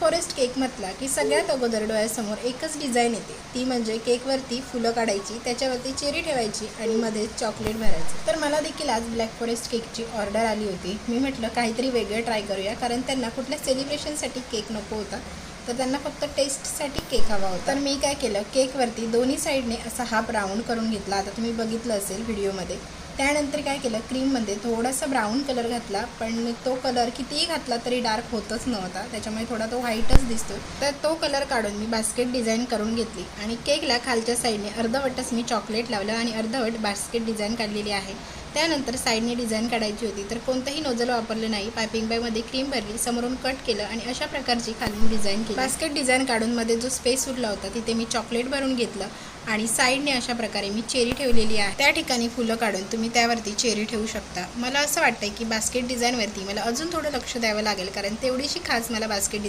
Forest cake म्हटला की सगळ्यात अगोदर डोळ्यासमोर एकच डिझाईन येते. ती म्हणजे केकवरती फुलं काढायची त्याच्यावरती चेरी ठेवायची आणि मध्ये चॉकलेट भरायचं. तर मला देखील आज ब्लॅक फॉरेस्ट केकची ऑर्डर आली होती. मी म्हटलं काहीतरी वेगळं ट्राय करूया कारण त्यांना कुठल्या सेलिब्रेशनसाठी केक नको होता. तर त्यांना फक्त टेस्टसाठी केक हवा होता. तर मी काय केलं केकवरती दोन्ही साईडने असा हाफ राऊंड करून घेतला. आता तुम्ही बघितलं असेल व्हिडिओमध्ये. त्यानंतर काय केलं? क्रीममध्ये थोडासा ब्राऊन कलर घातला पण तो कलर कितीही घातला तरी डार्क होतच नव्हता. त्याच्यामुळे थोडा तो व्हाईटच दिसतो. तर तो कलर काढून मी बास्केट डिझाईन करून घेतली आणि केकला खालच्या साईडने अर्धवटच मी चॉकलेट लावलं आणि अर्धवट बास्केट डिझाईन काढलेली आहे. त्यानंतर साईडने डिझाईन काढायची होती तर कोणतंही नोझल वापरलं नाही. पायपिंग बॅगमध्ये क्रीम भरली समोरून कट केलं आणि अशा प्रकारची खालून डिझाईन केली. बास्केट डिझाईन काढून मध्ये जो स्पेस उरला होता तिथे मी चॉकलेट भरून घेतलं. आणि साईडने अशा प्रकारे मी चेरी ठेवलेली आहे. त्या ठिकाणी फुलं काढून तुम्ही त्यावरती चेरी ठेवू शकता. मला असं वाटतंय की बास्केट डिझाईनवरती मला अजून थोडं लक्ष द्यावं लागेल कारण तेवढीशी खास मला बास्केट